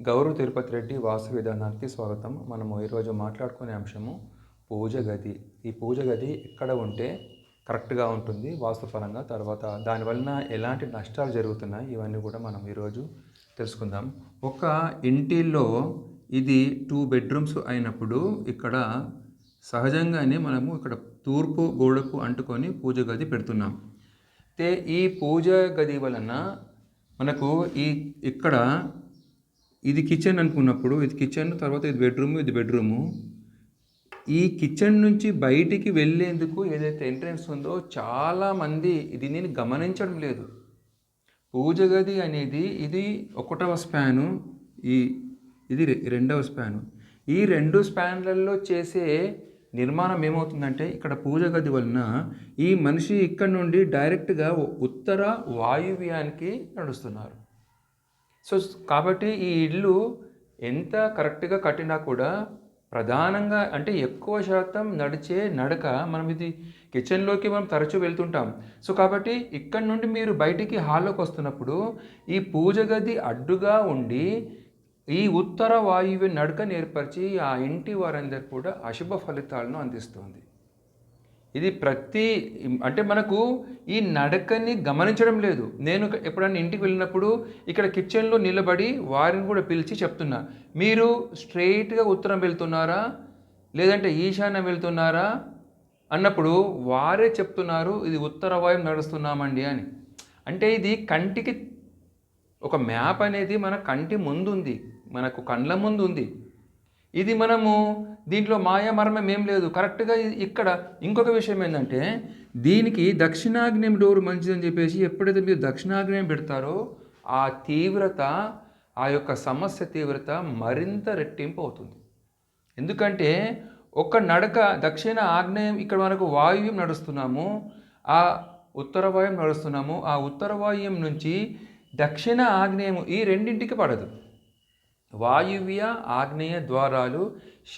గౌరవ తిరుపతి రెడ్డి వాస్తు విధానానికి స్వాగతం. మనము ఈరోజు మాట్లాడుకునే అంశము పూజ గది. ఈ పూజ గది ఎక్కడ ఉంటే కరెక్ట్గా ఉంటుంది వాస్తుపరంగా తర్వాత దానివలన ఎలాంటి నష్టాలు జరుగుతున్నాయి ఇవన్నీ కూడా మనం ఈరోజు తెలుసుకుందాం. ఒక ఇంటిలో ఇది టూ బెడ్రూమ్స్ అయినప్పుడు ఇక్కడ సహజంగానే మనము ఇక్కడ తూర్పు గోడకు అంటుకొని పూజ గది పెడుతున్నాం. అయితే ఈ పూజ గది వలన మనకు ఈ ఇక్కడ ఇది కిచెన్ అనుకున్నప్పుడు ఇది కిచెన్ తర్వాత ఇది బెడ్రూమ్ ఇది బెడ్రూము ఈ కిచెన్ నుంచి బయటికి వెళ్ళేందుకు ఏదైతే ఎంట్రన్స్ ఉందో చాలామంది నేను గమనించడం లేదు. పూజ గది అనేది ఇది ఒకటవ స్పాను ఈ ఇది రెండవ స్పాను ఈ రెండు స్పాన్లలో చేసే నిర్మాణం ఏమవుతుందంటే ఇక్కడ పూజ గది వలన ఈ మనిషి ఇక్కడ నుండి డైరెక్ట్గా ఉత్తర వాయువ్యానికి నడుస్తున్నారు. సో కాబట్టి ఈ ఇల్లు ఎంత కరెక్ట్గా కట్టినా కూడా ప్రధానంగా అంటే ఎక్కువ శాతం నడిచే నడక మనం ఇది కిచెన్లోకి మనం తరచూ వెళ్తుంటాం. సో కాబట్టి ఇక్కడ నుండి మీరు బయటికి హాల్లోకి వస్తున్నప్పుడు ఈ పూజ గది అడ్డుగా ఉండి ఈ ఉత్తర వాయువ్య నడకను ఏర్పరిచి ఆ ఇంటి వారందరూ కూడా అశుభ ఫలితాలను అందిస్తుంది. ఇది ప్రతి అంటే మనకు ఈ నడకని గమనించడం లేదు. నేను ఎప్పుడైనా ఇంటికి వెళ్ళినప్పుడు ఇక్కడ కిచెన్లో నిలబడి వారిని కూడా పిలిచి చెప్తున్నా. మీరు స్ట్రైట్గా ఉత్తరం వెళ్తున్నారా? లేదంటే ఈశాన్యం వెళ్తున్నారా? అన్నప్పుడు వారే చెప్తున్నారు ఇది ఉత్తర వాయుం నడుస్తున్నామండి అని. అంటే ఇది కంటికి ఒక మ్యాప్ అనేది మన కంటి ముందు ఉంది మనకు కండ్ల ముందు ఉంది ఇది మనము దీంట్లో మాయా మర్మం ఏం లేదు. కరెక్ట్గా ఇక్కడ ఇంకొక విషయం ఏంటంటే దీనికి దక్షిణాగ్నేయం డోర్ మంచిదని చెప్పేసి ఎప్పుడైతే మీరు దక్షిణాగ్నేయం పెడతారో ఆ తీవ్రత ఆ యొక్క సమస్య తీవ్రత మరింత రెట్టింపు అవుతుంది. ఎందుకంటే ఒక నడక దక్షిణ ఆగ్నేయం ఇక్కడ మనకు వాయువ్యం నడుస్తున్నాము ఆ ఉత్తర వాయుం నడుస్తున్నాము ఆ ఉత్తర వాయువ్యం నుంచి దక్షిణ ఆగ్నేయం ఈ రెండింటికి పడదు. వాయువ్య ఆగ్నేయ ద్వారాలు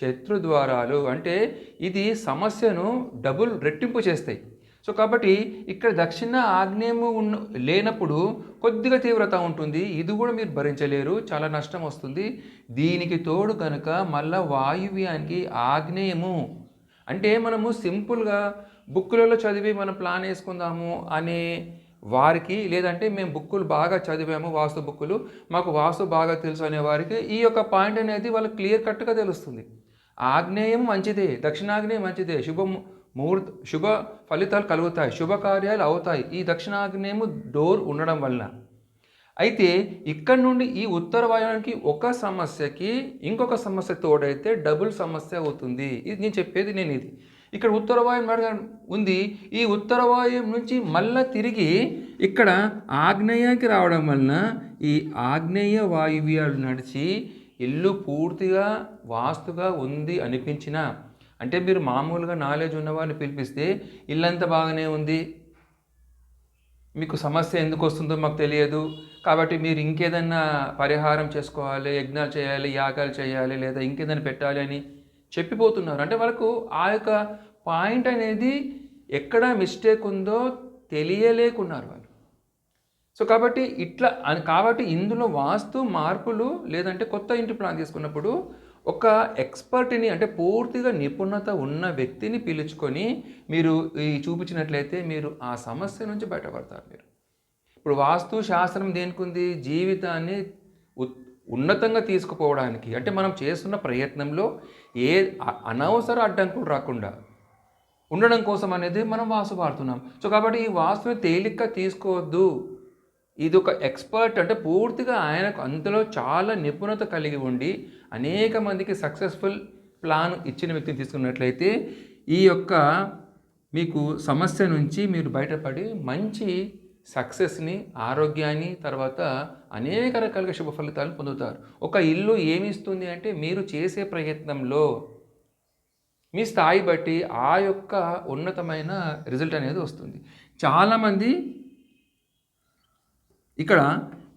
శత్రు ద్వారాలు అంటే ఇది సమస్యను డబుల్ రెట్టింపు చేస్తాయి. సో కాబట్టి ఇక్కడ దక్షిణ ఆగ్నేయము ఉన్న లేనప్పుడు కొద్దిగా తీవ్రత ఉంటుంది. ఇది కూడా మీరు భరించలేరు. చాలా నష్టం వస్తుంది. దీనికి తోడు కనుక మళ్ళా వాయువ్యానికి ఆగ్నేయము. అంటే మనము సింపుల్గా బుక్కులలో చదివి మనం ప్లాన్ వేసుకుందాము అనే వారికి లేదంటే మేము బుక్కులు బాగా చదివాము వాస్తు బుక్కులు. మాకు వాస్తు బాగా తెలుసు అనే వారికి ఈ యొక్క పాయింట్ అనేది వాళ్ళకి క్లియర్ కట్గా తెలుస్తుంది. ఆగ్నేయం మంచిదే దక్షిణాగ్నేయం మంచిదే శుభ ముహూర్త శుభ ఫలితాలు కలుగుతాయి శుభకార్యాలు అవుతాయి. ఈ దక్షిణాగ్నేయము డోర్ ఉండడం వలన. అయితే ఇక్కడ నుండి ఈ ఉత్తర వాయువానికి ఒక సమస్యకి ఇంకొక సమస్య తోడైతే డబుల్ సమస్య అవుతుంది. ఇది నేను చెప్పేది నేను ఇది. ఇక్కడ ఉత్తర వాయువు ఉంది. ఈ ఉత్తర వాయువు నుంచి మళ్ళా తిరిగి ఇక్కడ ఆగ్నేయానికి రావడం వలన ఈ ఆగ్నేయ వాయువ్యాలు నడిచి ఇల్లు పూర్తిగా వాస్తుగా ఉంది అనిపించిన అంటే మీరు మామూలుగా నాలెడ్జ్ ఉన్న వాళ్ళని పిలిపిస్తే ఇల్లంతా బాగానే ఉంది. మీకు సమస్య ఎందుకు వస్తుందో మాకు తెలియదు. కాబట్టి మీరు ఇంకేదన్నా పరిహారం చేసుకోవాలి యజ్ఞాలు చేయాలి యాగాలు చేయాలి లేదా ఇంకేదైనా పెట్టాలి అని చెప్పిపోతున్నారు. అంటే వాళ్ళకు ఆ యొక్క పాయింట్ అనేది ఎక్కడ మిస్టేక్ ఉందో తెలియలేకున్నారు వాళ్ళు. సో కాబట్టి ఇట్లా అని- కాబట్టి ఇందులో వాస్తు మార్పులు లేదంటే కొత్త ఇంటి ప్లాన్ తీసుకున్నప్పుడు ఒక ఎక్స్పర్ట్ని అంటే పూర్తిగా నిపుణత ఉన్న వ్యక్తిని పిలుచుకొని మీరు ఈ చూపించినట్లయితే మీరు ఆ సమస్య నుంచి బయటపడతారు మీరు. ఇప్పుడు వాస్తు శాస్త్రం దేనికి ఉంది జీవితాన్ని ఉత్- ఉన్నతంగా తీసుకుపోవడానికి. అంటే మనం చేస్తున్న ప్రయత్నంలో ఏ అనవసర అడ్డంకులు రాకుండా ఉండడం కోసం అనేది మనం వాసు వాడుతున్నాం. సో కాబట్టి ఈ వాసుని తేలిగ్గా తీసుకోవద్దు. ఇది ఒక ఎక్స్పర్ట్ అంటే పూర్తిగా ఆయనకు అంతలో చాలా నిపుణత కలిగి ఉండి అనేక మందికి సక్సెస్ఫుల్ ప్లాన్ ఇచ్చిన వ్యక్తిని తీసుకున్నట్లయితే ఈ యొక్క మీకు సమస్య నుంచి మీరు బయటపడి మంచి సక్సెస్ని ఆరోగ్యాన్ని తర్వాత అనేక రకాలుగా శుభ ఫలితాలు పొందుతారు. ఒక ఇల్లు ఏమిస్తుంది అంటే మీరు చేసే ప్రయత్నంలో మీ స్థాయి బట్టి ఆ యొక్క ఉన్నతమైన రిజల్ట్ అనేది వస్తుంది. చాలామంది ఇక్కడ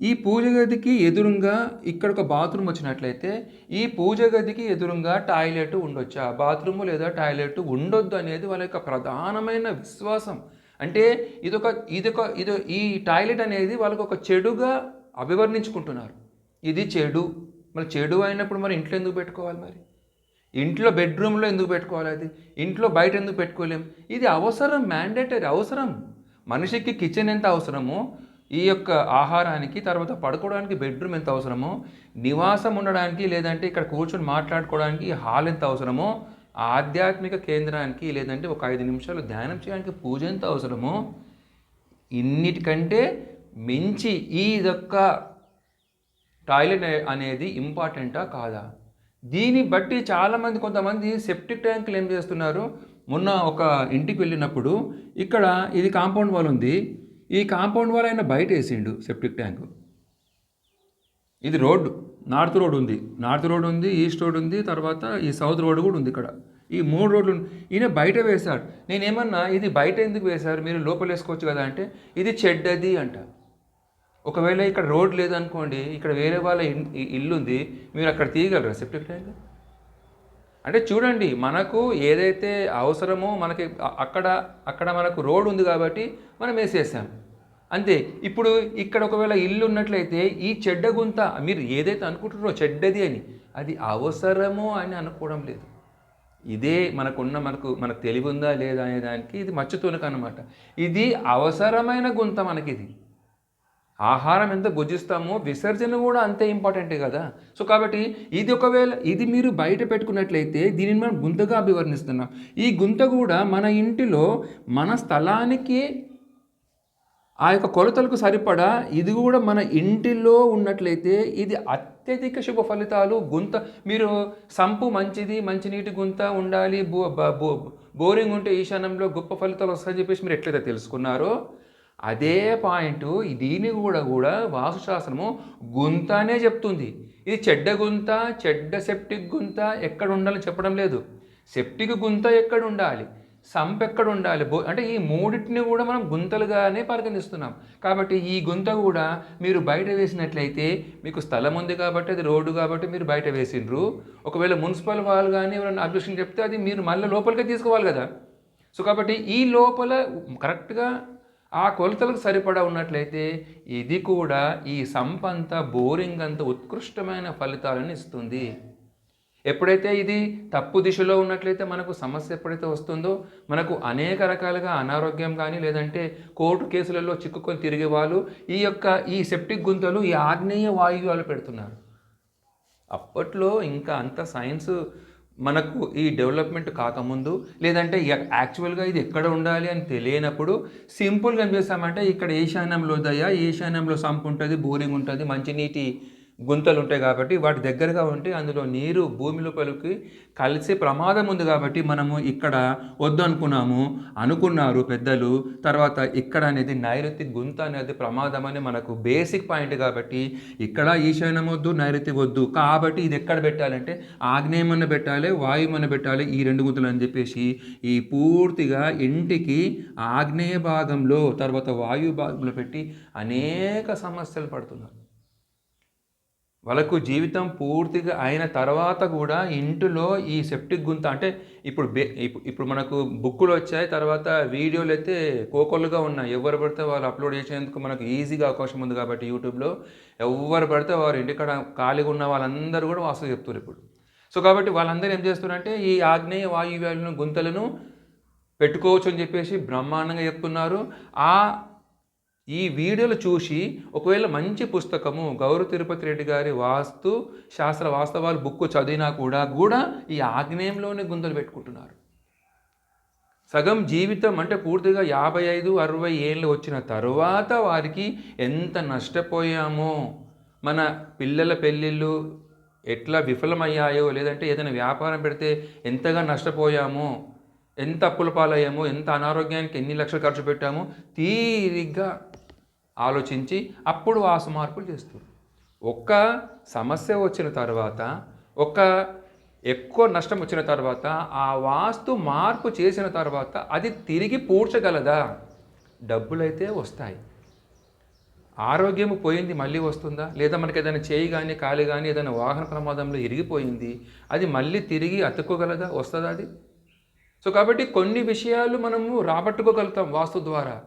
ఈ పూజ గదికి ఎదురుగా ఇక్కడ ఒక బాత్రూమ్ వచ్చినట్లయితే ఈ పూజ గదికి ఎదురుగా టాయిలెట్ ఉండొచ్చా? బాత్రూమ్ లేదా టాయిలెట్ ఉండొద్దు అనేది వాళ్ళ యొక్క ప్రధానమైన విశ్వాసం. అంటే ఇదొక ఇదొక ఇది ఈ టాయిలెట్ అనేది వాళ్ళకు ఒక చెడుగా అభివర్ణించుకుంటున్నారు. ఇది చెడు. మరి చెడు అయినప్పుడు మరి ఇంట్లో ఎందుకు పెట్టుకోవాలి మరి? ఇంట్లో బెడ్రూమ్లో ఎందుకు పెట్టుకోవాలి అది? ఇంట్లో బయట ఎందుకు పెట్టుకోలేం? ఇది అవసరం మ్యాండేటరీ అవసరం. మనిషికి కిచెన్ ఎంత అవసరమో ఈ యొక్క ఆహారానికి తర్వాత పడుకోవడానికి బెడ్రూమ్ ఎంత అవసరమో నివాసం ఉండడానికి లేదంటే ఇక్కడ కూర్చొని మాట్లాడుకోవడానికి హాల్ ఎంత అవసరమో ఆధ్యాత్మిక కేంద్రానికి లేదంటే ఒక ఐదు నిమిషాలు ధ్యానం చేయడానికి పూజ ఎంత అవసరమో ఇన్నిటికంటే మించి ఈ యొక్క టాయిలెట్ అనేది ఇంపార్టెంటా కాదా? దీన్ని బట్టి చాలామంది కొంతమంది సెప్టిక్ ట్యాంకులు ఏం చేస్తున్నారు? మొన్న ఒక ఇంటికి వెళ్ళినప్పుడు ఇక్కడ ఇది కాంపౌండ్ వాల్ ఉంది. ఈ కాంపౌండ్ వాల్ ఆయన బయట వేసిండు సెప్టిక్ ట్యాంకు. ఇది రోడ్డు. నార్త్ రోడ్ ఉంది. నార్త్ రోడ్ ఉంది ఈస్ట్ రోడ్ ఉంది తర్వాత ఈ సౌత్ రోడ్ కూడా ఉంది ఇక్కడ. ఈ మూడు రోడ్లు ఈయన బయట వేశాడు. నేనేమన్నా ఇది బయట ఎందుకు వేశారు? మీరు లోపల వేసుకోవచ్చు కదా అంటే ఇది చెడ్డది అంట. ఒకవేళ ఇక్కడ రోడ్ లేదనుకోండి ఇక్కడ వేరే వాళ్ళ ఇ- ఇల్లు ఉంది మీరు అక్కడ తీయగలరా? సెప్టిక్ ట్యాంక్ అంటే చూడండి మనకు ఏదైతే అవసరమో మనకి అక్కడ అక్కడ మనకు రోడ్ ఉంది కాబట్టి మనం వేసేసాం. అంతే. ఇప్పుడు ఇక్కడ ఒకవేళ ఇల్లు ఉన్నట్లయితే ఈ చెడ్డ గుంత మీరు ఏదైతే అనుకుంటున్నారో చెడ్డది అని అది అవసరమో అని అనుకోవడం లేదు. ఇదే మనకున్న మనకు మనకు తెలివి ఉందా లేదా అనే దానికి ఇది మచ్చుతునక అనమాట ఇది అవసరమైన గుంత మనకి ఇది ఆహారం ఎంత భుజిస్తామో విసర్జన కూడా అంతే ఇంపార్టెంటే కదా. సో కాబట్టి ఇది ఒకవేళ ఇది మీరు బయట పెట్టుకున్నట్లయితే దీనిని మనం గుంతగా అభివర్ణిస్తున్నాం. ఈ గుంత కూడా మన ఇంటిలో మన స్థలానికి ఆ యొక్క కొలతలకు సరిపడా ఇది కూడా మన ఇంటిలో ఉన్నట్లయితే ఇది అత్యధిక శుభ ఫలితాలు గుంత మీరు సంపు మంచిది మంచినీటి గుంత ఉండాలి బో బో బోరింగ్ ఉంటే ఈశాన్యంలో గొప్ప ఫలితాలు వస్తాయని చెప్పేసి మీరు ఎట్లయితే తెలుసుకున్నారో అదే పాయింట్ దీని కూడా కూడా వాస్తుశాస్త్రము గుంత అనే చెప్తుంది. ఇది చెడ్డ గుంత చెడ్డ సెప్టిక్ గుంత ఎక్కడ ఉండాలని చెప్పడం లేదు. సెప్టిక్ గుంత ఎక్కడ ఉండాలి? సంప్ ఎక్కడ ఉండాలి బో అంటే ఈ మూడింటిని కూడా మనం గుంతలుగానే పరిగణిస్తున్నాం. కాబట్టి ఈ గుంత కూడా మీరు బయట వేసినట్లయితే మీకు స్థలం ఉంది కాబట్టి అది రోడ్డు కాబట్టి మీరు బయట వేసిండ్రు. ఒకవేళ మున్సిపల్ వాళ్ళు కానీ ఎవరైనా అబ్జెక్షన్ చెప్తే అది మీరు మళ్ళీ లోపలికే తీసుకోవాలి కదా. సో కాబట్టి ఈ లోపల కరెక్ట్గా ఆ కొలతలకు సరిపడా ఉన్నట్లయితే ఇది కూడా ఈ సంపంత బోరింగ్ అంత ఉత్కృష్టమైన ఫలితాలను ఇస్తుంది. ఎప్పుడైతే ఇది తప్పు దిశలో ఉన్నట్లయితే మనకు సమస్య ఎప్పుడైతే వస్తుందో మనకు అనేక రకాలుగా అనారోగ్యం కానీ లేదంటే కోర్టు కేసులలో చిక్కుకొని తిరిగే వాళ్ళు ఈ యొక్క ఈ సెప్టిక్ గుంతలు ఈ ఆగ్నేయ వాయువాలు పెడుతున్నారు. అప్పట్లో ఇంకా అంత సైన్స్ మనకు ఈ డెవలప్మెంట్ కాకముందు లేదంటే యాక్చువల్గా ఇది ఎక్కడ ఉండాలి అని తెలియనప్పుడు సింపుల్గా ఏం చేస్తామంటే ఇక్కడ ఈశాన్యంలో దయ ఈశాన్యంలో సంపు ఉంటుంది బోరింగ్ ఉంటుంది మంచినీటి గుంతలు ఉంటాయి కాబట్టి వాటి దగ్గరగా ఉంటే అందులో నీరు భూమి లోపలికి కలిసే ప్రమాదం ఉంది కాబట్టి మనము ఇక్కడ వద్దు అనుకున్నాము అనుకున్నారు పెద్దలు. తర్వాత ఇక్కడ అనేది నైరుతి గుంత అనేది ప్రమాదం అని మనకు బేసిక్ పాయింట్ కాబట్టి ఇక్కడ ఈశాన్యం వద్దు నైరుతి వద్దు. కాబట్టి ఇది ఎక్కడ పెట్టాలంటే ఆగ్నేయమన్న పెట్టాలి వాయుమన్న పెట్టాలి ఈ రెండు గుంతలు అని చెప్పేసి ఈ పూర్తిగా ఇంటికి ఆగ్నేయ భాగంలో తర్వాత వాయు భాగంలో పెట్టి అనేక సమస్యలు పడుతున్నారు. వాళ్ళకు జీవితం పూర్తిగా అయిన తర్వాత కూడా ఇంటిలో ఈ సెప్టిక్ గుంత అంటే ఇప్పుడు బే ఇప్పుడు మనకు బుక్కులు వచ్చాయి తర్వాత వీడియోలు అయితే కోకొల్లుగా ఉన్నాయి. ఎవరు పడితే వాళ్ళు అప్లోడ్ చేసేందుకు మనకు ఈజీగా అవకాశం ఉంది కాబట్టి యూట్యూబ్లో. ఎవరు పడితే వారు ఇంటికాడ ఖాళీగా ఉన్న వాళ్ళందరూ కూడా వాస్తు చెప్తారు ఇప్పుడు. సో కాబట్టి వాళ్ళందరూ ఏం చేస్తున్నారంటే ఈ ఆగ్నేయ వాయువ్యాలను గుంతలను పెట్టుకోవచ్చు అని చెప్పేసి బ్రహ్మాండంగా చెప్తున్నారు. ఆ ఈ వీడియోలు చూసి ఒకవేళ మంచి పుస్తకము గౌరవ తిరుపతి రెడ్డి గారి వాస్తు శాస్త్ర వాస్తవాలు బుక్ చదివినా కూడా కూడా ఈ ఆగ్నేయంలోనే గుంతలు పెట్టుకుంటున్నారు. సగం జీవితం అంటే పూర్తిగా యాభై ఐదు అరవై ఏళ్ళు వచ్చిన తర్వాత వారికి ఎంత నష్టపోయామో మన పిల్లల పెళ్ళిళ్ళు ఎట్లా విఫలమయ్యాయో లేదంటే ఏదైనా వ్యాపారం పెడితే ఎంతగా నష్టపోయామో ఎంత అప్పుల పాలయ్యామో ఎంత అనారోగ్యానికి ఎన్ని లక్షలు ఖర్చు పెట్టామో తీరిగ్గా ఆలోచించి అప్పుడు వాసు మార్పులు చేస్తారు ఒక్క సమస్య వచ్చిన తర్వాత ఒక ఎక్కువ నష్టం వచ్చిన తర్వాత ఆ వాస్తు మార్పు చేసిన తర్వాత అది తిరిగి పూడ్చగలదా? డబ్బులైతే వస్తాయి. ఆరోగ్యం పోయింది మళ్ళీ వస్తుందా? లేదా మనకి ఏదైనా చేయి కానీ కాలు కానీ ఏదైనా వాహన ప్రమాదంలో ఇరిగిపోయింది అది మళ్ళీ తిరిగి అతుక్కోగలదా? వస్తుందా అది? సో కాబట్టి కొన్ని విషయాలు మనము రాబట్టుకోగలుగుతాం వాస్తు ద్వారా.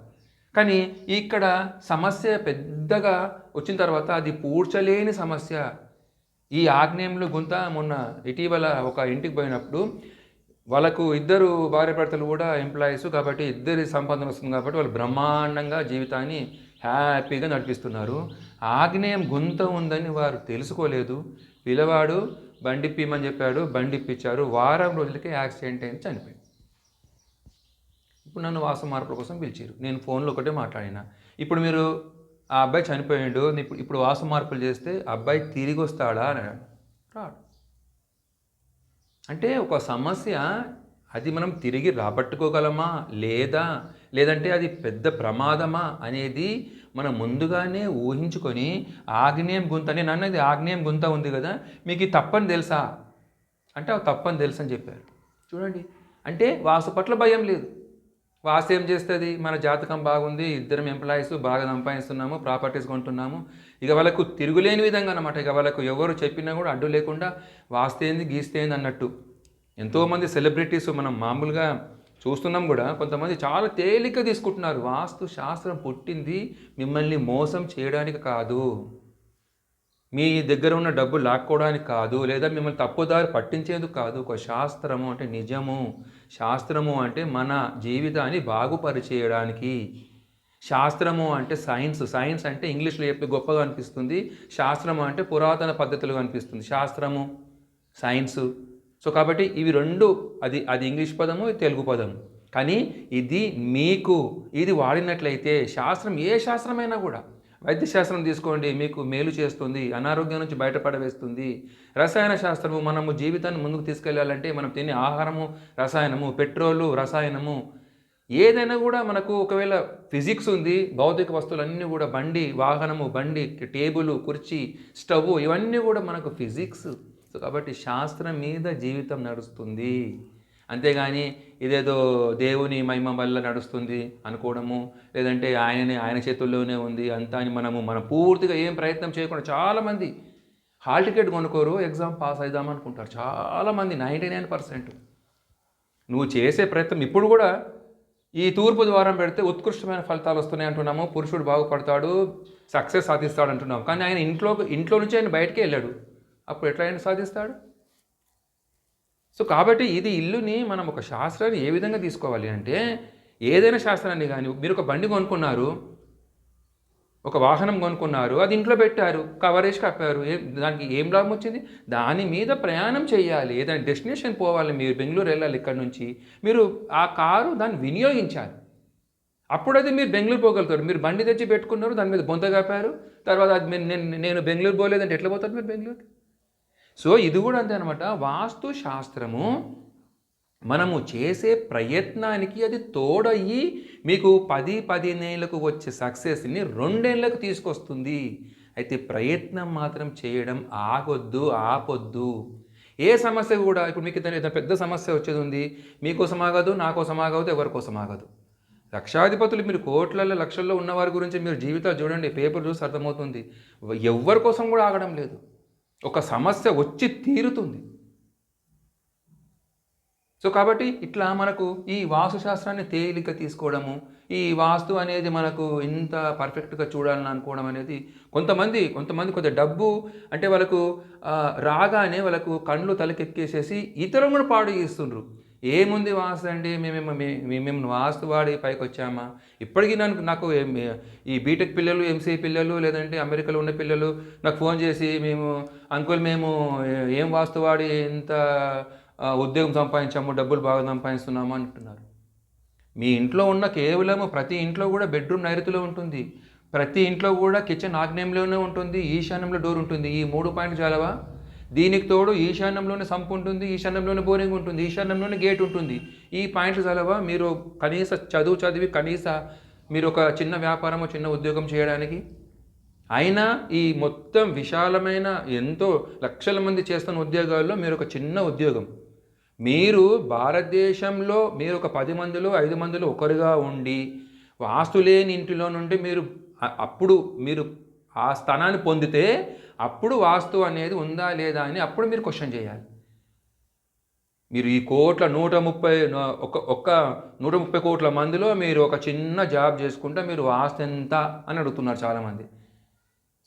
కానీ ఇక్కడ సమస్య పెద్దగా వచ్చిన తర్వాత అది పూడ్చలేని సమస్య. ఈ ఆగ్నేయంలో గుంత మొన్న ఇటీవల ఒక ఇంటికి పోయినప్పుడు వాళ్ళకు ఇద్దరు భార్యభర్తలు కూడా ఎంప్లాయీస్ కాబట్టి ఇద్దరి సంపాదన వస్తుంది కాబట్టి వాళ్ళు బ్రహ్మాండంగా జీవితాన్ని హ్యాపీగా నడిపిస్తున్నారు. ఆగ్నేయం గుంత ఉందని వారు తెలుసుకోలేదు. పిల్లవాడు బండిప్పిమని చెప్పాడు బండి ఇప్పించారు. వారం రోజులకే యాక్సిడెంట్ అయింది చనిపోయింది. ఇప్పుడు నన్ను వాస మార్పుల కోసం పిలిచారు. నేను ఫోన్లో ఒకటే మాట్లాడిన. ఇప్పుడు మీరు ఆ అబ్బాయి చనిపోయాడు ఇప్పుడు ఇప్పుడు వాస మార్పులు చేస్తే అబ్బాయి తిరిగి వస్తాడా? అని రాడు. అంటే ఒక సమస్య అది మనం తిరిగి రాబట్టుకోగలమా? లేదా? లేదంటే అది పెద్ద ప్రమాదమా? అనేది మనం ముందుగానే ఊహించుకొని ఆగ్నేయం గుంత నేను అన్నది ఆగ్నేయం గుంత ఉంది కదా మీకు ఈ తప్పని తెలుసా? అంటే అవి తప్పని తెలుసు అని చెప్పారు. చూడండి. అంటే వాసు పట్ల భయం లేదు. వాసు ఏం చేస్తుంది? మన జాతకం బాగుంది ఇద్దరం ఎంప్లాయీస్ బాగా సంపాదిస్తున్నాము ప్రాపర్టీస్ కొంటున్నాము. ఇక వాళ్ళకు తిరుగులేని విధంగా అనమాట ఇక వాళ్ళకు ఎవరు చెప్పినా కూడా అడ్డు లేకుండా వాస్తేంది గీస్తేంది అన్నట్టు. ఎంతోమంది సెలబ్రిటీస్ మనం మామూలుగా చూస్తున్నాం కూడా కొంతమంది చాలా తేలిక తీసుకుంటున్నారు. వాస్తు శాస్త్రం పుట్టింది మిమ్మల్ని మోసం చేయడానికి కాదు. మీ దగ్గర ఉన్న డబ్బు లాక్కోవడానికి కాదు లేదా మిమ్మల్ని తప్పుదారి పట్టించేందుకు కాదు. ఒక శాస్త్రము అంటే నిజము. శాస్త్రము అంటే మన జీవితాన్ని బాగుపరిచేయడానికి. శాస్త్రము అంటే సైన్స్ సైన్స్ అంటే ఇంగ్లీష్లో చెప్పి గొప్పగా అనిపిస్తుంది. శాస్త్రము అంటే పురాతన పద్ధతులుగా అనిపిస్తుంది. శాస్త్రము సైన్సు. సో కాబట్టి ఇవి రెండు అది అది ఇంగ్లీష్ పదము తెలుగు పదము. కానీ ఇది మీకు ఇది వాడినట్లయితే శాస్త్రం ఏ శాస్త్రమైనా కూడా వైద్యశాస్త్రం తీసుకోండి మీకు మేలు చేస్తుంది అనారోగ్యం నుంచి బయటపడవేస్తుంది. రసాయన శాస్త్రము మనము జీవితాన్ని ముందుకు తీసుకెళ్ళాలంటే మనం తినే ఆహారము రసాయనము పెట్రోలు రసాయనము ఏదైనా కూడా మనకు ఒకవేళ ఫిజిక్స్ ఉంది భౌతిక వస్తువులన్నీ కూడా బండి వాహనము బండి టేబుల్ కుర్చీ స్టవ్ ఇవన్నీ కూడా మనకు ఫిజిక్స్. కాబట్టి శాస్త్రం మీద జీవితం నడుస్తుంది. అంతేగాని ఇదేదో దేవుని మహిమ వల్ల నడుస్తుంది అనుకోవడము లేదంటే ఆయననే ఆయన చేతుల్లోనే ఉంది అంతా అని మనము మనం పూర్తిగా ఏం ప్రయత్నం చేయకుండా చాలామంది హాల్ టికెట్ కొనుక్కోరు ఎగ్జామ్ పాస్ అవుదాం అనుకుంటారు. చాలామంది నైంటీ నైన్ పర్సెంట్. నువ్వు చేసే ప్రయత్నం ఇప్పుడు కూడా ఈ తూర్పు ద్వారం పెడితే ఉత్కృష్టమైన ఫలితాలు వస్తున్నాయి అంటున్నాము. పురుషుడు బాగుపడతాడు సక్సెస్ సాధిస్తాడు అంటున్నాము. కానీ ఆయన ఇంట్లో ఇంట్లో నుంచి ఆయన బయటికి వెళ్ళాడు. అప్పుడు ఎట్లా ఆయన సాధిస్తాడు? సో కాబట్టి ఇది ఇల్లుని మనం ఒక శాస్త్రాన్ని ఏ విధంగా తీసుకోవాలి అంటే ఏదైనా శాస్త్రాన్ని కానీ మీరు ఒక బండి కొనుక్కున్నారు ఒక వాహనం కొనుక్కున్నారు అది ఇంట్లో పెట్టారు కవరేజ్ కప్పారు ఏం దానికి ఏం లాభం వచ్చింది? దాని మీద ప్రయాణం చేయాలి. ఏదైనా డెస్టినేషన్ పోవాలి. మీరు బెంగళూరు వెళ్ళాలి ఇక్కడ నుంచి. మీరు ఆ కారు దాన్ని వినియోగించాలి. అప్పుడు అది మీరు బెంగళూరు పోగలుగుతారు. మీరు బండి తెచ్చి పెట్టుకున్నారు దాని మీద బొంత కప్పారు తర్వాత అది నేను నేను బెంగళూరు పోలేదంటే ఎట్లా పోతారు మీరు బెంగళూరు సో ఇది కూడా అంతే అనమాట వాస్తు శాస్త్రము మనము చేసే ప్రయత్నానికి అది తోడయ్యి మీకు పది పదిహేనేళ్ళకు వచ్చే సక్సెస్ని రెండేళ్ళకు తీసుకొస్తుంది. అయితే ప్రయత్నం మాత్రం చేయడం ఆగొద్దు ఆపొద్దు. ఏ సమస్య కూడా ఇప్పుడు మీకు ఏదైనా పెద్ద సమస్య వచ్చేది ఉంది మీకోసం ఆగదు నా కోసం ఆగదు ఎవరికోసం ఆగదు. లక్షాధిపతులు మీరు కోట్లలో లక్షల్లో ఉన్నవారి గురించి మీరు జీవితాలు చూడండి పేపర్ చూసి అర్థమవుతుంది. ఎవరి కోసం కూడా ఆగడం లేదు. ఒక సమస్య వచ్చి తీరుతుంది. సో కాబట్టి ఇట్లా మనకు ఈ వాస్తు శాస్త్రాన్ని తేలిక తీసుకోవడము ఈ వాస్తు అనేది మనకు ఇంత పర్ఫెక్ట్గా చూడాలని అనుకోవడం అనేది కొంతమంది కొంతమంది కొంత డబ్బు అంటే వాళ్ళకు రాగానే వాళ్ళకు కళ్ళు తలకెక్కేసేసి ఇతరులను కూడా పాడు చేస్తుండ్రు. ఏముంది వాస్తు అండి మేము మేము వాస్తు వాడి పైకి వచ్చామా ఇప్పటికీ నాకు నాకు ఈ బీటెక్ పిల్లలు ఎంసీ పిల్లలు లేదంటే అమెరికాలో ఉన్న పిల్లలు నాకు ఫోన్ చేసి మేము అంకుల్ మేము ఏం వాస్తు వాడి ఇంత ఉద్యోగం సంపాదించాము డబ్బులు బాగా సంపాదిస్తున్నాము అంటున్నారు. మీ ఇంట్లో ఉన్న కేవలము ప్రతి ఇంట్లో కూడా బెడ్రూమ్ నైరుతిలో ఉంటుంది. ప్రతి ఇంట్లో కూడా కిచెన్ ఆగ్నేయంలోనే ఉంటుంది. ఈశాన్యంలో డోర్ ఉంటుంది. ఈ మూడు పాయింట్లు చాలవా? దీనికి తోడు ఈశాన్యంలోనే సంపు ఉంటుంది ఈశాన్యంలోనే బోరింగ్ ఉంటుంది ఈశాన్యంలోనే గేట్ ఉంటుంది. ఈ పాయింట్లు సెలవ మీరు కనీస చదువు చదివి కనీస మీరు ఒక చిన్న వ్యాపారము చిన్న ఉద్యోగం చేయడానికి? అయినా ఈ మొత్తం విశాలమైన ఎంతో లక్షల మంది చేస్తున్న ఉద్యోగాల్లో మీరు ఒక చిన్న ఉద్యోగం. మీరు భారతదేశంలో మీరు ఒక పది మందిలో ఐదు మందిలో ఒకరుగా ఉండి వాస్తు లేని ఇంటిలో నుండి మీరు అప్పుడు మీరు ఆ స్థానాన్ని పొందితే అప్పుడు వాస్తు అనేది ఉందా లేదా అని అప్పుడు మీరు క్వశ్చన్ చేయాలి. మీరు ఈ కోట్ల నూట ముప్పై ఒక ఒక్క నూట ముప్పై కోట్ల మందిలో మీరు ఒక చిన్న జాబ్ చేసుకుంటే మీరు వాస్తు ఎంత అని అడుగుతున్నారు చాలామంది.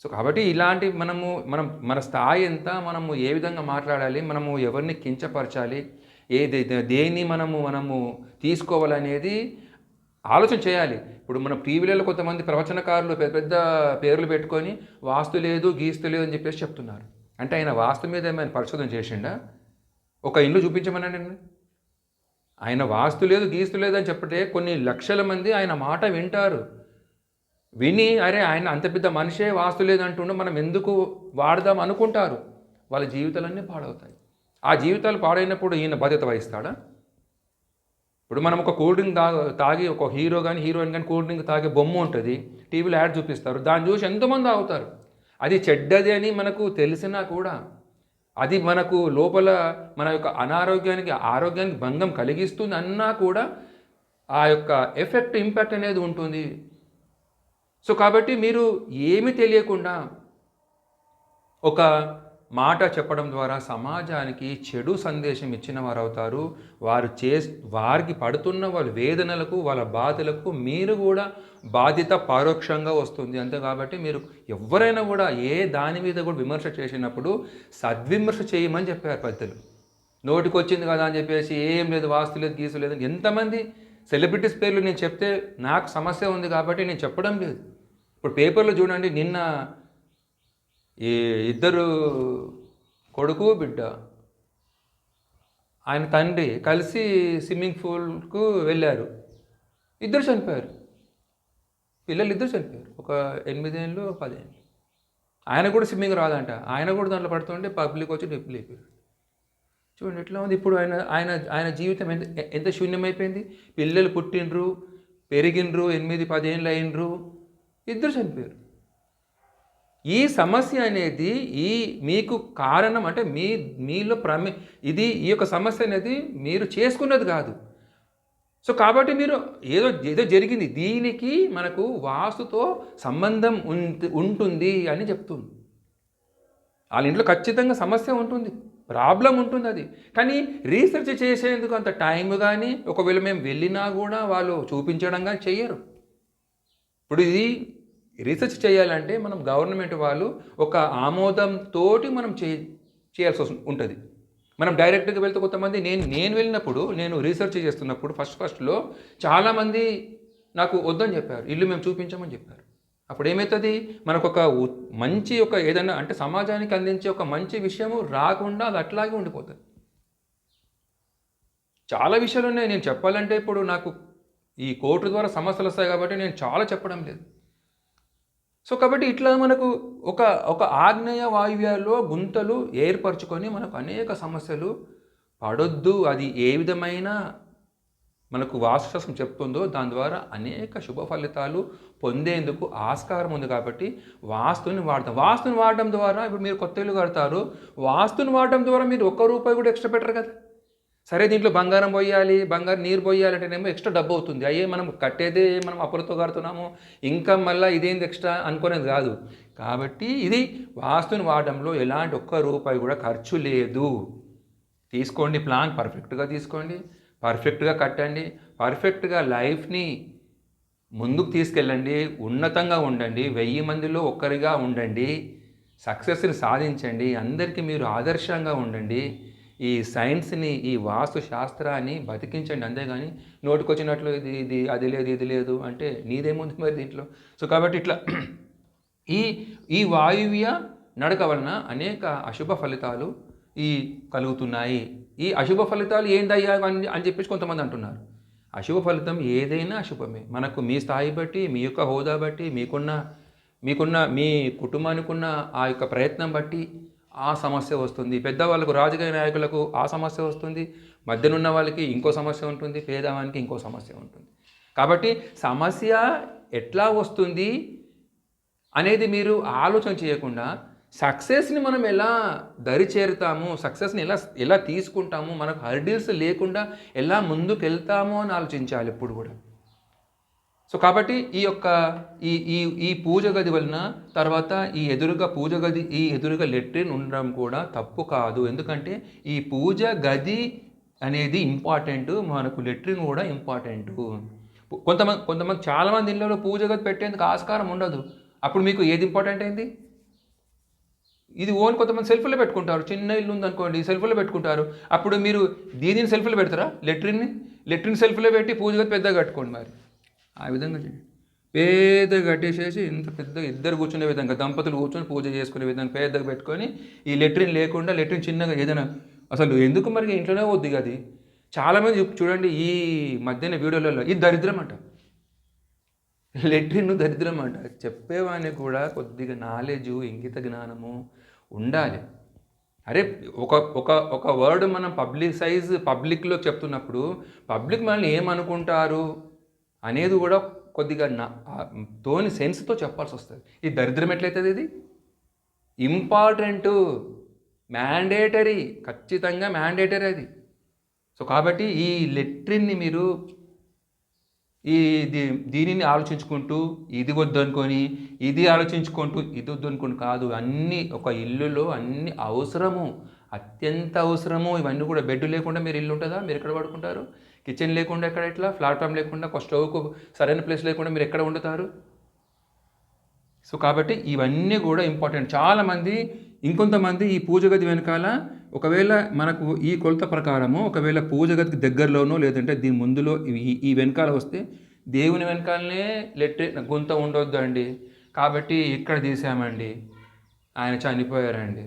సో కాబట్టి ఇలాంటి మనము మనం మన స్థాయి ఎంత మనము ఏ విధంగా మాట్లాడాలి మనము ఎవరిని కించపరచాలి ఏది దేన్ని మనము మనము తీసుకోవాలనేది ఆలోచన చేయాలి. ఇప్పుడు మన టీవీలలో కొంతమంది ప్రవచనకారులు పెద్ద పెద్ద పేర్లు పెట్టుకొని వాస్తు లేదు గీస్తు లేదు అని చెప్పేసి చెప్తున్నారు. అంటే ఆయన వాస్తు మీద ఏమైనా పరిశోధన చేసిండా? ఒక ఇల్లు చూపించమనండి ఆయన వాస్తు లేదు గీస్తు లేదు అని చెప్పటే కొన్ని లక్షల మంది ఆయన మాట వింటారు. విని అరే ఆయన అంత పెద్ద మనిషే వాస్తు లేదంటుండే మనం ఎందుకు వాడదాం అనుకుంటారు? వాళ్ళ జీవితాలన్నీ పాడవుతాయి. ఆ జీవితాలు పాడైనప్పుడు ఈయన బాధ్యత వహిస్తాడా? ఇప్పుడు మనం ఒక కూల్ డ్రింక్ తాగి ఒక హీరో కానీ హీరోయిన్ కానీ కూల్ డ్రింక్ తాగే బొమ్మ ఉంటుంది టీవీలో యాడ్ చూపిస్తారు దాన్ని చూసి ఎంతోమంది తాగుతారు. అది చెడ్డది అని మనకు తెలిసినా కూడా అది మనకు లోపల మన యొక్క అనారోగ్యానికి ఆరోగ్యానికి భంగం కలిగిస్తుంది అన్నా కూడా ఆ యొక్క ఎఫెక్ట్ ఇంపాక్ట్ అనేది ఉంటుంది. సో కాబట్టి మీరు ఏమి తెలియకుండా ఒక మాట చెప్పడం ద్వారా సమాజానికి చెడు సందేశం ఇచ్చిన వారు అవుతారు వారు చే వారికి పడుతున్న వాళ్ళ వేదనలకు వాళ్ళ బాధలకు మీరు కూడా బాధ్యత పరోక్షంగా వస్తుంది. అంతే కాబట్టి మీరు ఎవరైనా కూడా ఏ దాని మీద కూడా విమర్శ చేసినప్పుడు సద్విమర్శ చేయమని చెప్పారు పెద్దలు. నోటికొచ్చింది కదా అని చెప్పేసి ఏం లేదు వాస్తు లేదు గీసు లేదు ఎంతమంది సెలబ్రిటీస్ పేర్లు నేను చెప్తే నాకు సమస్య ఉంది కాబట్టి నేను చెప్పడం లేదు. ఇప్పుడు పేపర్లో చూడండి నిన్న ఈ ఇద్దరు కొడుకు బిడ్డ. ఆయన తండ్రి కలిసి స్విమ్మింగ్ పూల్కు వెళ్ళారు. ఇద్దరు చనిపోయారు. పిల్లలు ఇద్దరు చనిపోయారు. ఒక ఎనిమిదేళ్ళు పదేళ్ళు. ఆయన కూడా స్విమ్మింగ్ రాదంట. ఆయన కూడా దాంట్లో పడుతుంటే పబ్లిక్ వచ్చి నిప్పు లేపారు. చూడండి ఎట్లా ఉంది. ఇప్పుడు ఆయన ఆయన ఆయన జీవితం ఎంత ఎంత శూన్యమైపోయింది. పిల్లలు పుట్టినరు పెరిగినరు ఎనిమిది పదేళ్ళు అయినరు. ఇద్దరు చనిపోయారు. ఈ సమస్య అనేది ఈ మీకు కారణం అంటే మీ మీలో ప్రమే ఇది ఈ యొక్క సమస్య అనేది మీరు చేసుకున్నది కాదు. సో కాబట్టి మీరు ఏదో ఏదో జరిగింది. దీనికి మనకు వాస్తుతో సంబంధం ఉంటుంది అని చెప్తుంది. వాళ్ళ ఇంట్లో ఖచ్చితంగా సమస్య ఉంటుంది. ప్రాబ్లం ఉంటుంది అది. కానీ రీసెర్చ్ చేసేందుకు అంత టైం కానీ ఒకవేళ మేము వెళ్ళినా కూడా వాళ్ళు చూపించడం కానీ చెయ్యరు. ఇప్పుడు ఇది రీసెర్చ్ చేయాలంటే మనం గవర్నమెంట్ వాళ్ళు ఒక ఆమోదంతో మనం చే చేయాల్సి ఉంటుంది. మనం డైరెక్ట్గా వెళ్తే కొంతమంది నేను నేను వెళ్ళినప్పుడు నేను రీసెర్చ్ చేస్తున్నప్పుడు ఫస్ట్ ఫస్ట్లో చాలామంది నాకు వద్దని చెప్పారు. ఇల్లు మేము చూపించామని చెప్పారు. అప్పుడు ఏమవుతుంది మనకు ఒక మంచి ఒక ఏదైనా అంటే సమాజానికి అందించే ఒక మంచి విషయము రాకుండా అది అట్లాగే ఉండిపోతుంది. చాలా విషయాలు ఉన్నాయి నేను చెప్పాలంటే ఇప్పుడు నాకు ఈ కోర్టు ద్వారా సమస్యలు వస్తాయి కాబట్టి నేను చాలా చెప్పడం లేదు. సో కాబట్టి ఇట్లా మనకు ఒక ఒక ఆగ్నేయ వాయువ్యాల్లో గుంతలు ఏర్పరచుకొని మనకు అనేక సమస్యలు పడొద్దు. అది ఏ విధమైన మనకు వాస్తుశాస్త్రం చెప్తుందో దాని ద్వారా అనేక శుభ ఫలితాలు పొందేందుకు ఆస్కారం ఉంది కాబట్టి వాస్తుని వాడతాం. వాస్తుని వాడడం ద్వారా ఇప్పుడు మీరు కొత్త ఇల్లు కడతారు. వాస్తుని వాడడం ద్వారా మీరు ఒక్క రూపాయి కూడా ఎక్స్ట్రా పెట్టరు కదా. సరే దీంట్లో బంగారం పోయాలి బంగారం నీరు పోయాలంటేనేమో ఎక్స్ట్రా డబ్బు అవుతుంది. అయ్యే మనం కట్టేదే మనం అప్పులతో కడుతున్నాము ఇంకా మళ్ళీ ఇదేంది ఎక్స్ట్రా అనుకునేది కాదు. కాబట్టి ఇది వాస్తుని వాడడంలో ఎలాంటి ఒక్క రూపాయి కూడా ఖర్చు లేదు. తీసుకోండి ప్లాన్ పర్ఫెక్ట్గా తీసుకోండి పర్ఫెక్ట్గా కట్టండి పర్ఫెక్ట్గా లైఫ్ని ముందుకు తీసుకెళ్ళండి ఉన్నతంగా ఉండండి వెయ్యి మందిలో ఒక్కరిగా ఉండండి సక్సెస్ని సాధించండి అందరికీ మీరు ఆదర్శంగా ఉండండి. ఈ సైన్స్ని ఈ వాస్తు శాస్త్రాన్ని బతికించండి. అంతేగాని నోటికొచ్చినట్లు ఇది ఇది అది లేదు ఇది లేదు అంటే నీదేముంది మరి దీంట్లో? సో కాబట్టి ఇట్లా ఈ ఈ వాయువ్య నడక వలన అనేక అశుభ ఫలితాలు ఈ కలుగుతున్నాయి. ఈ అశుభ ఫలితాలు ఏందయ్యా అని అని చెప్పేసి కొంతమంది అంటున్నారు. అశుభ ఫలితం ఏదైనా అశుభమే. మనకు మీ స్థాయి బట్టి మీ యొక్క హోదా బట్టి మీకున్న మీకున్న మీ కుటుంబానికి ఉన్న ఆ యొక్క ప్రయత్నం బట్టి ఆ సమస్య వస్తుంది. పెద్దవాళ్ళకు రాజకీయ నాయకులకు ఆ సమస్య వస్తుంది. మధ్యనున్న వాళ్ళకి ఇంకో సమస్య ఉంటుంది. పేదవానికి ఇంకో సమస్య ఉంటుంది. కాబట్టి సమస్య ఎట్లా వస్తుంది అనేది మీరు ఆలోచన చేయకుండా సక్సెస్ని మనం ఎలా దరి చేరుతాము సక్సెస్ని ఎలా ఎలా తీసుకుంటాము మనకు హర్డిల్స్ లేకుండా ఎలా ముందుకు వెళ్తాము అని ఆలోచించాలి ఎప్పుడు కూడా. సో కాబట్టి ఈ యొక్క ఈ ఈ ఈ పూజ గది వలన తర్వాత ఈ ఎదురుగా పూజ గది ఈ ఎదురుగా లెట్రిన్ ఉండడం కూడా తప్పు కాదు. ఎందుకంటే ఈ పూజ గది అనేది ఇంపార్టెంట్ మనకు లెట్రిన్ కూడా ఇంపార్టెంట్. కొంతమంది కొంతమంది చాలామంది ఇళ్ళలో పూజ గది పెట్టేందుకు ఆస్కారం ఉండదు. అప్పుడు మీకు ఏది ఇంపార్టెంట్ అయింది ఇది ఓన్ కొంతమంది సెల్ఫ్లో పెట్టుకుంటారు. చిన్న ఇల్లు ఉందనుకోండి సెల్ఫ్లో పెట్టుకుంటారు. అప్పుడు మీరు దీనిని సెల్ఫ్లో పెడతారా? లెట్రిన్ని? లెట్రిన్ సెల్ఫ్లో పెట్టి పూజ గది పెద్దగా కట్టుకోండి మరి. ఆ విధంగా చేయండి పెద్దగా కట్టేసేసి ఇంత పెద్దగా ఇద్దరు కూర్చునే విధంగా దంపతులు కూర్చొని పూజ చేసుకునే విధంగా పెద్దగా పెట్టుకొని ఈ లెట్రిన్ లేకుండా లెట్రిన్ చిన్నగా ఏదైనా అసలు ఎందుకు మరి ఇంట్లోనే వద్దు అది చాలామంది చూడండి ఈ మధ్యన వీడియోలలో ఇది దరిద్రం అంట. లెట్రిన్ దరిద్రం అంట. చెప్పేవానికి కూడా కొద్దిగా నాలెడ్జ్ ఇంగిత జ్ఞానము ఉండాలి. అరే ఒక ఒక ఒక వర్డ్ మనం పబ్లిక్ సైజ్ పబ్లిక్లో చెప్తున్నప్పుడు పబ్లిక్ మనల్ని ఏమనుకుంటారు? అనేది కూడా కొద్దిగా నా తోని సెన్స్తో చెప్పాల్సి వస్తుంది ఈ దరిద్రం ఎట్లయితుంది ఇది? ఇంపార్టెంట్ మ్యాండేటరీ ఖచ్చితంగా మ్యాండేటరీ అది. సో కాబట్టి ఈ లెట్రిన్ని మీరు ఈ దీ- దీనిని ఆలోచించుకుంటూ ఇది వద్దనుకొని ఇది ఆలోచించుకుంటూ ఇది వద్దనుకొని కాదు అన్నీ ఒక ఇల్లులో అన్ని అవసరము అత్యంత అవసరము ఇవన్నీ కూడా బెడ్ లేకుండా మీరు ఇల్లు ఉంటుందా మీరు ఎక్కడ పడుకుంటారు? కిచెన్ లేకుండా ఎక్కడ ఎట్లా? ప్లాట్ఫామ్ లేకుండా ఒక స్టవ్కు సరైన ప్లేస్ లేకుండా మీరు ఎక్కడ వండుతారు? సో కాబట్టి ఇవన్నీ కూడా ఇంపార్టెంట్. చాలామంది ఇంకొంతమంది ఈ పూజ గది వెనకాల ఒకవేళ మనకు ఈ కొలత ప్రకారము ఒకవేళ పూజ గదికి దగ్గరలోనో లేదంటే దీని ముందులో ఈ ఈ వెనకాల వస్తే దేవుని వెనకాలనే లెట్రి గుంత ఉండొద్దు అండి కాబట్టి ఇక్కడ తీసామండి. ఆయన చనిపోయారండి.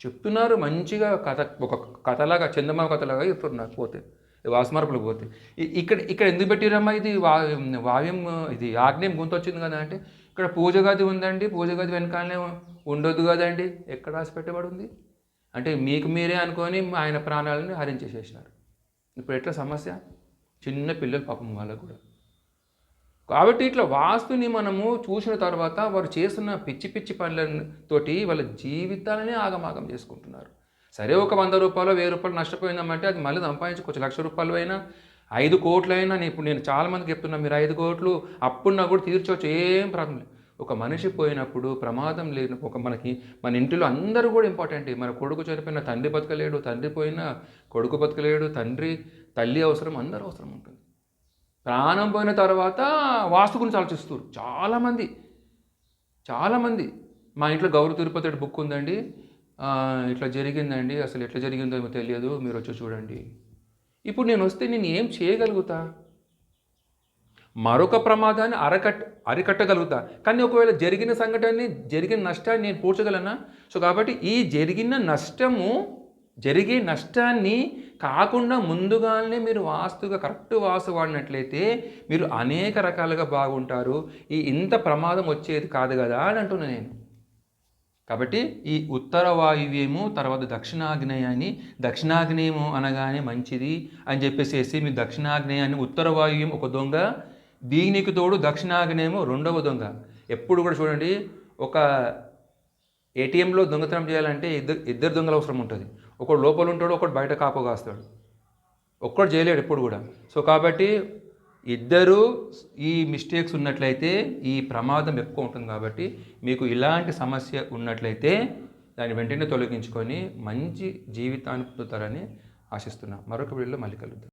చెప్తున్నారు మంచిగా కథ ఒక కథలాగా చందమామ కథలాగా చెప్తున్నారు పోతే. వాసమార్పులకు పోతే. ఇక్కడ ఇక్కడ ఎందుకు పెట్టిరమ్మా ఇది? వా వావ్యం ఇది ఆగ్నేయం గుంత వచ్చింది కదా అంటే ఇక్కడ పూజ గది ఉందండి పూజ గది వెనకాలనే ఉండొద్దు కదండి ఎక్కడ రాసి పెట్టబడి ఉంది అంటే మీకు మీరే అనుకొని ఆయన ప్రాణాలను హరించేసేసినారు. ఇప్పుడు ఎట్లా సమస్య? చిన్న పిల్లలు పాపం వాళ్ళకు కూడా. కాబట్టి ఇట్లా వాస్తుని మనము చూసిన తర్వాత వారు చేస్తున్న పిచ్చి పిచ్చి పనులతోటి వాళ్ళ జీవితాలనే ఆగమాగం చేసుకుంటున్నారు. సరే ఒక వంద రూపాయలు వెయ్యి రూపాయలు నష్టపోయిందామంటే అది మళ్ళీ సంపాదించుకోవచ్చు. లక్ష రూపాయలు అయినా ఐదు కోట్లు అయినా నేను ఇప్పుడు నేను చాలామందికి చెప్తున్నా మీరు ఐదు కోట్లు అప్పుడున్నా కూడా తీర్చవచ్చు ఏం ప్రాబ్లం లేదు. ఒక మనిషి పోయినప్పుడు ప్రమాదం లేని ఒక మనకి మన ఇంటిలో అందరూ కూడా ఇంపార్టెంట్. మన కొడుకు చనిపోయిన తండ్రి బతకలేడు తండ్రి పోయినా కొడుకు బతకలేడు తండ్రి తల్లి అవసరం అందరూ అవసరం ఉంటుంది. ప్రాణం పోయిన తర్వాత వాస్తు గురించి ఆలోచిస్తారు. చాలామంది చాలామంది. మా ఇంట్లో గౌరవ తిరుపతి బుక్ ఉందండి. ఇట్లా జరిగిందండి. అసలు ఎట్లా జరిగిందో ఏమో తెలియదు. మీరు వచ్చి చూడండి. ఇప్పుడు నేను వస్తే నేను ఏం చేయగలుగుతా? మరొక ప్రమాదాన్ని అరకట్ అరికట్టగలుగుతా. కానీ ఒకవేళ జరిగిన సంఘటనని జరిగిన నష్టాన్ని నేను పూడ్చగలనా సో కాబట్టి ఈ జరిగిన నష్టము జరిగే నష్టాన్ని కాకుండా ముందుగానే మీరు వాస్తుగా కరెక్ట్ వాస్తు వాడినట్లయితే మీరు అనేక రకాలుగా బాగుంటారు. ఈ ఇంత ప్రమాదం వచ్చేది కాదు కదా అని అంటున్నాను నేను. కాబట్టి ఈ ఉత్తర వాయువ్యము తర్వాత దక్షిణాగ్నేయాన్ని దక్షిణాగ్నేయము అనగానే మంచిది అని చెప్పేసేసి మీ దక్షిణాగ్నేయాన్ని ఉత్తర వాయువ్యం ఒక దొంగ దీనికి తోడు దక్షిణాగ్నేయము రెండవ దొంగ. ఎప్పుడు కూడా చూడండి ఒక ఏటీఎంలో దొంగతనం చేయాలంటే ఇద్దరు ఇద్దరు దొంగల అవసరం ఉంటుంది. ఒకడు లోపల ఉంటాడు ఒకడు బయట కాపు కాస్తాడు. ఒక్కడు చేయలేడు ఎప్పుడు కూడా. సో కాబట్టి ఇద్దరు ఈ మిస్టేక్స్ ఉన్నట్లయితే ఈ ప్రమాదం ఎక్కువ ఉంటుంది కాబట్టి మీకు ఇలాంటి సమస్య ఉన్నట్లయితే దాన్ని వెంటనే తొలగించుకొని మంచి జీవితాన్ని పొందుతారని ఆశిస్తున్నాను మరొక వీడియోలో మళ్ళీ కలుద్దాం.